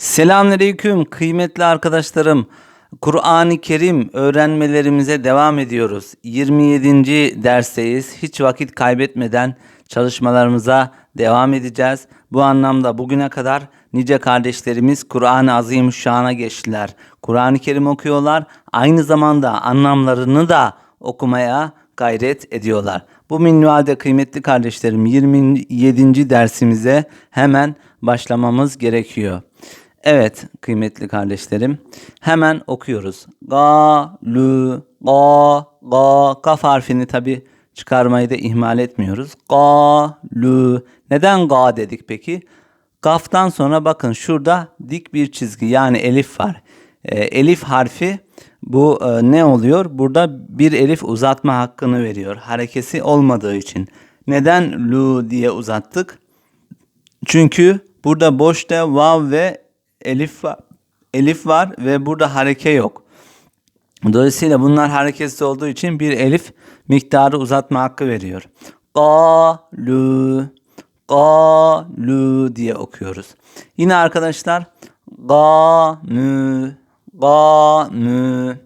Selamünaleyküm kıymetli arkadaşlarım. Kur'an-ı Kerim öğrenmelerimize devam ediyoruz. 27. dersteyiz. Hiç vakit kaybetmeden çalışmalarımıza devam edeceğiz. Bu anlamda bugüne kadar nice kardeşlerimiz Kur'an-ı Azimüşşan'a geçtiler. Kur'an-ı Kerim okuyorlar. Aynı zamanda anlamlarını da okumaya gayret ediyorlar. Bu minvalde kıymetli kardeşlerim 27. dersimize hemen başlamamız gerekiyor. Evet kıymetli kardeşlerim hemen okuyoruz. Ga, lü, ga, ga, kaf harfini tabi çıkarmayı da ihmal etmiyoruz. Ga, lü. Neden ga dedik peki? Kaftan sonra bakın şurada dik bir çizgi yani elif var. E, elif harfi bu e, ne oluyor? Burada bir elif uzatma hakkını veriyor. Harekesi olmadığı için. Neden lu diye uzattık? Çünkü burada boşta vav ve elif var. Elif var ve burada hareke yok. Dolayısıyla bunlar hareketsiz olduğu için bir elif miktarı uzatma hakkı veriyor. Galu galu diye okuyoruz. Yine arkadaşlar gamü gamü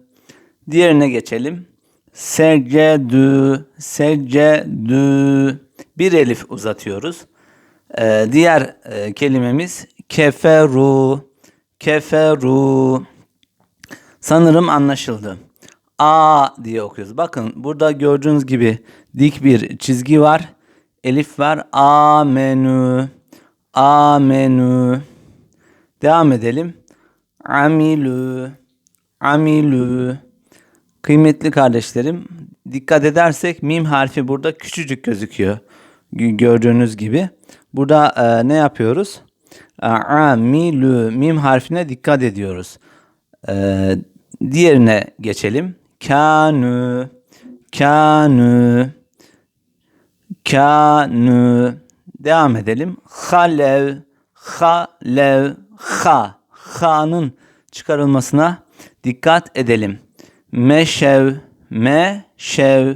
diğerine geçelim. Secdü secdü bir elif uzatıyoruz. Ee, diğer e, kelimemiz keferu keferu sanırım anlaşıldı. A diye okuyoruz. Bakın burada gördüğünüz gibi dik bir çizgi var. Elif var. A menü. A menü. Devam edelim. Amilü. Amilü. Kıymetli kardeşlerim, dikkat edersek mim harfi burada küçücük gözüküyor. Gördüğünüz gibi. Burada e, ne yapıyoruz? Amilü mim harfine dikkat ediyoruz. E, diğerine geçelim. Kanü, kanü, kanü. Devam edelim. Halev, halev, ha. Ha'nın çıkarılmasına dikkat edelim. Meşev, meşev.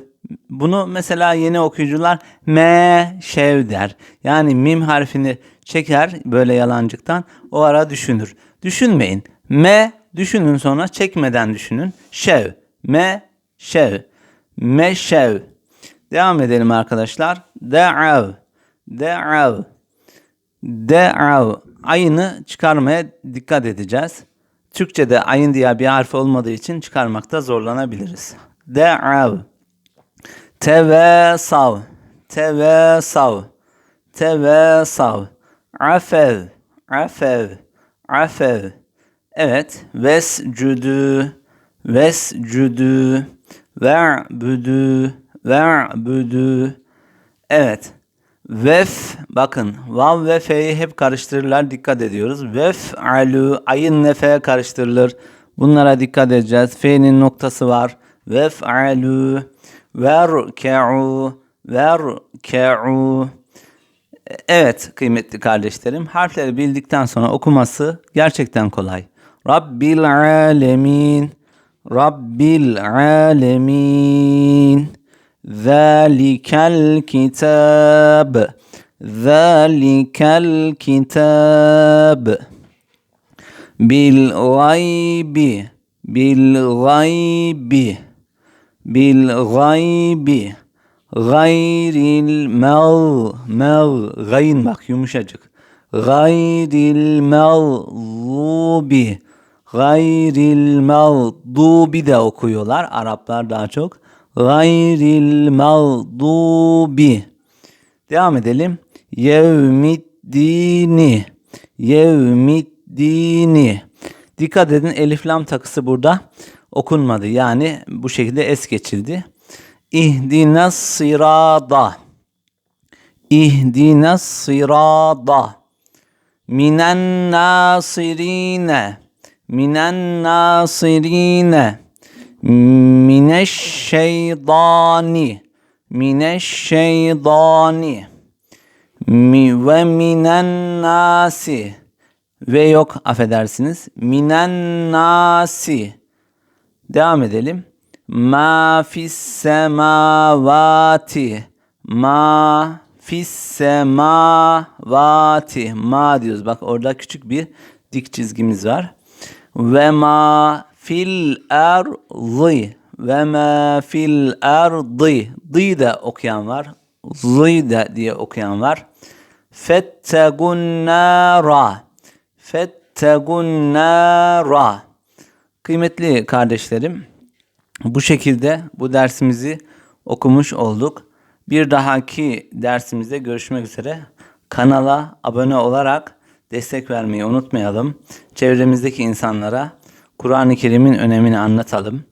Bunu mesela yeni okuyucular meşev der. Yani mim harfini çeker böyle yalancıktan o ara düşünür. Düşünmeyin. Me düşünün sonra çekmeden düşünün. Şev, me şev, meşev. Devam edelim arkadaşlar. De'av, de'av, de'av. Ayını çıkarmaya dikkat edeceğiz. Türkçe'de ayın diye bir harfi olmadığı için çıkarmakta zorlanabiliriz. De'av. Tevesav. Tevesav. Tevesav. Afev. Afev. Afev. Evet. Vescüdü. Vescüdü. Ve'büdü. Ve'büdü. Evet. Vef bakın vav ve fe'yi hep karıştırırlar dikkat ediyoruz. Vef alu ayın nefe karıştırılır. Bunlara dikkat edeceğiz. Fe'nin noktası var. Vef alu verke'u verke'u Evet kıymetli kardeşlerim harfleri bildikten sonra okuması gerçekten kolay. Rabbil alemin Rabbil alemin. Zalikel kitab Zalikel kitab. Bil gaybi Bil gaybi Bil gaybi Gayril mel mel gayn bak yumuşacık. Gayril mağlubi Gayril mağdubi de okuyorlar. Araplar daha çok. Gayril mağdubi. Devam edelim. Yevmiddini. Yevmiddini. Dikkat edin elif lam takısı burada okunmadı. Yani bu şekilde es geçildi. İhdina sirada. İhdina sirada. Minen nasirine. Minen nasirine. Mineşşeytani. Mineşşeytani. Mi ve minen nasi. Ve yok affedersiniz. Minen nasi. Devam edelim. Ma fis semavati. Ma fis semavati. Ma diyoruz. Bak orada küçük bir dik çizgimiz var. Ve ma fil ardı ve ma fil ardı dı da okuyan var. Zı da diye okuyan var. Fettegun nara. Fettegun nara. Kıymetli kardeşlerim, bu şekilde bu dersimizi okumuş olduk. Bir dahaki dersimizde görüşmek üzere. Kanala abone olarak destek vermeyi unutmayalım. Çevremizdeki insanlara Kur'an-ı Kerim'in önemini anlatalım.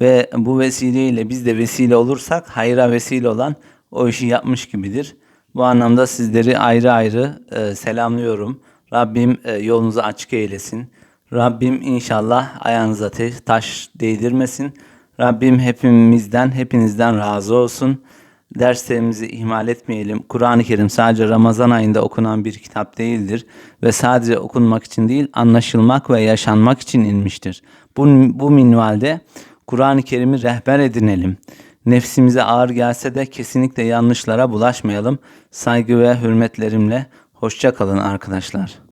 Ve bu vesileyle biz de vesile olursak hayra vesile olan o işi yapmış gibidir. Bu anlamda sizleri ayrı ayrı e, selamlıyorum. Rabbim e, yolunuzu açık eylesin. Rabbim inşallah ayağınıza taş değdirmesin. Rabbim hepimizden, hepinizden razı olsun. Derslerimizi ihmal etmeyelim. Kur'an-ı Kerim sadece Ramazan ayında okunan bir kitap değildir ve sadece okunmak için değil, anlaşılmak ve yaşanmak için inmiştir. Bu, bu minvalde Kur'an-ı Kerim'i rehber edinelim. Nefsimize ağır gelse de kesinlikle yanlışlara bulaşmayalım. Saygı ve hürmetlerimle hoşça kalın arkadaşlar.